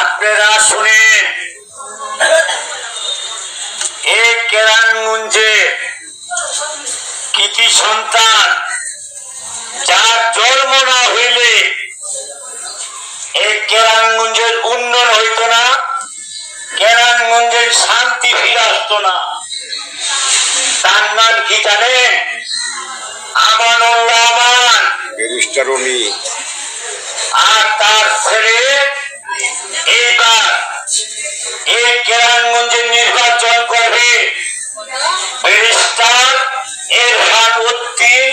আপনারা শুনেন এই কেরানগঞ্জে কৃতি সন্তান, যার জন্ম না হইলে এই কেরানগঞ্জের উন্নয়ন হইত না, কেরানগঞ্জের শান্তি ফিরে আসতো না। তার নাম কি জানেন আমানুল্লাহ আমান উনি আর তার ছেলে এইবার এই কেরানগঞ্জে নির্বাচন করবে। ব্যারিস্টার এরফান উদ্দিন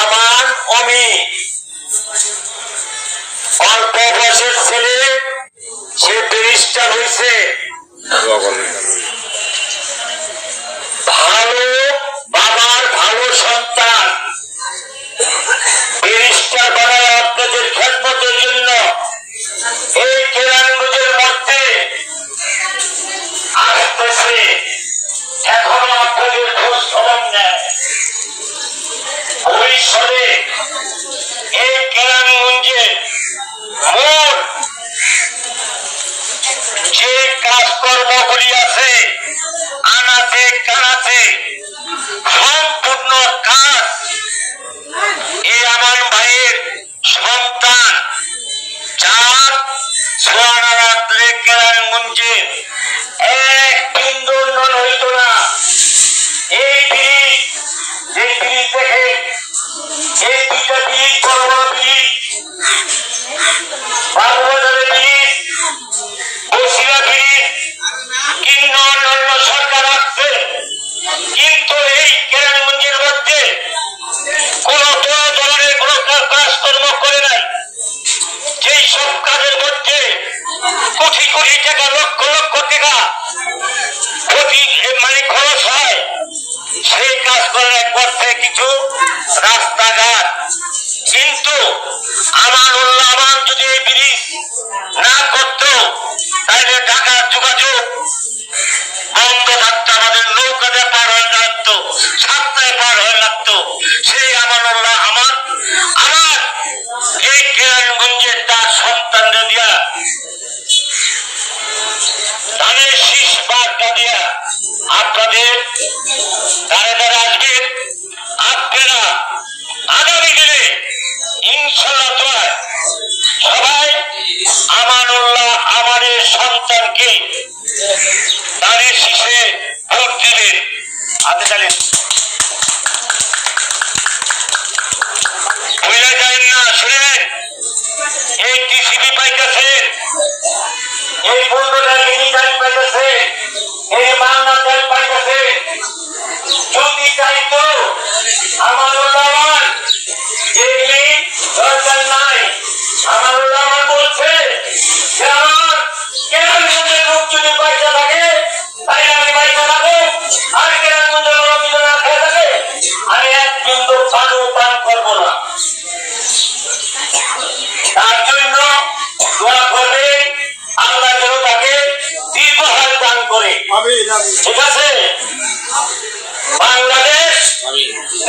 আমান অমি। অল্প বয়সের ছেলে সে ব্যারিস্টার হয়েছে। কাজকর্মগুলি আছে। কিন্তু এই কেরানগঞ্জের মধ্যে কোন ধরনের কোন কাজকর্ম করে নাই। যেই সব কাজের মধ্যে কোটি কোটি টাকা, লক্ষ লক্ষ টাকা ক্ষতি মানে খরচ হয়, সেই কাজ করার থেকে কিছু রাস্তাঘাট আমানুল্লাহ আমাদের সন্তানকে তাদের শিশে ভোট দিবেন হাতে চালেন যায় না শুনেন এই টিসিবি পাইতেছেন, এই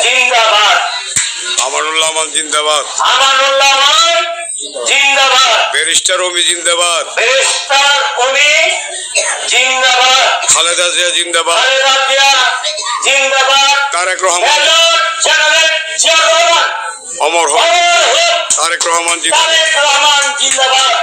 জিন্দাবাদ। আমানুল্লাহ আমান জিন্দাবাদ। আমানুল্লাহ আমান জিন্দাবাদ। ব্যারিস্টার উমি জিন্দাবাদ। খালেদা জিয়া জিন্দাবাদ। খালেদা জিয়া জিন্দাবাদ। তারেক রহমান। জেনারেল জিয়া রহমান। অমর হোক। অমর হোক। তারেক রহমান জিন্দাবাদ। তারেক রহমান জিন্দাবাদ।